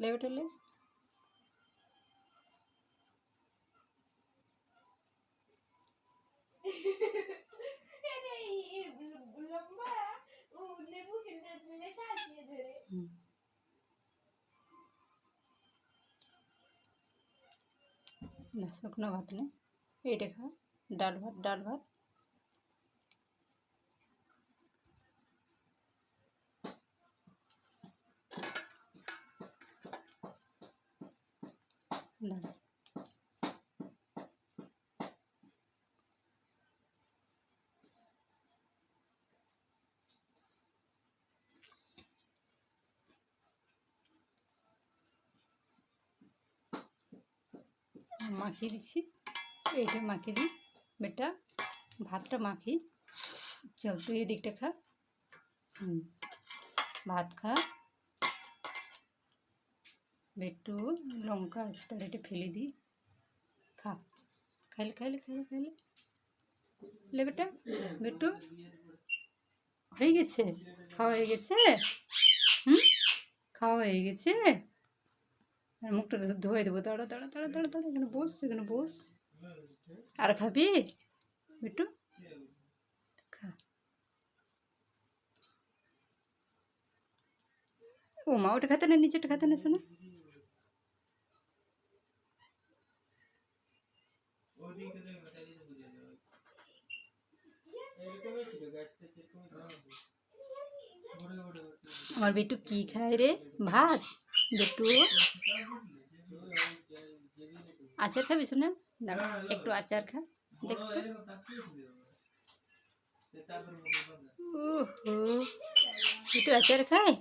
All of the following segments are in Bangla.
লেবু হুম। না শুকনো ভাত নেই এইটা খা ডাল ভাত ডাল ভাত দাঁড়া। মাখিয়ে দিচ্ছি। এইটা মাখিয়ে দিই। বেটা, ভাতটা মাখি। চল তুই এদিকটা খা। হুম। ভাত খা। একটু লঙ্কা আস্তে এটা ফেলে দিই। খা। খাইলে খাইলে খাইলে খাইলে। লে বেটা, বেটু। হয়ে গেছে? খাওয়া হয়ে গেছে? হুম? খাওয়া হয়ে গেছে? আর মুখটা ধোয়ে দেবো। দাঁড়া দাঁড়া দাঁড়া দাঁড়া দাঁড়া, এখানে বস এখানে বস। আর খাবি? বিট্টু খা। ও মা, ওটা খাতে না নিচেটা খাতে না, শোনো। আমার বিট্টু কি খায় রে ভাত বিট্টু আচার খাবি শোনা দাঁড়া একটু আচার খা দেখতো ওহো একটু আচার খায়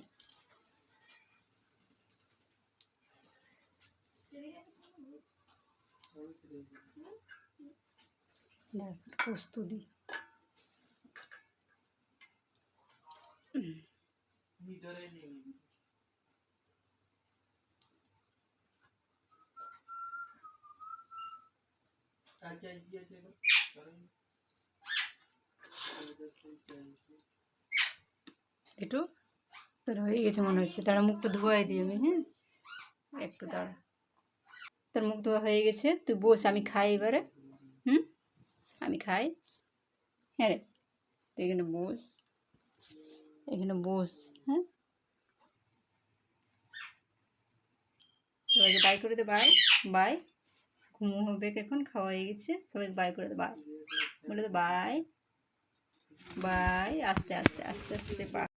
পোস্ত একটু, তোর হয়ে গেছে মনে হচ্ছে। তারা মুখটা ধোয়াই দিই আমি হ্যাঁ? একটু দাঁড়া। তোর মুখ ধোয়া হয়ে গেছে, তুই বস, আমি খাই এবারে। হুম? আমি খাই। হ্যাঁ রে, তুই এখানে বস। এখানে বস হ্যাঁ? সবাইকে বাই করে দে, বাই। বাই। ঘুমো হবে এখন, খাওয়া হয়ে গেছে। সবাইকে বাই করে দে, বাই। বলে দে, বাই। বাই, আস্তে আস্তে আস্তে আস্তে, বাই।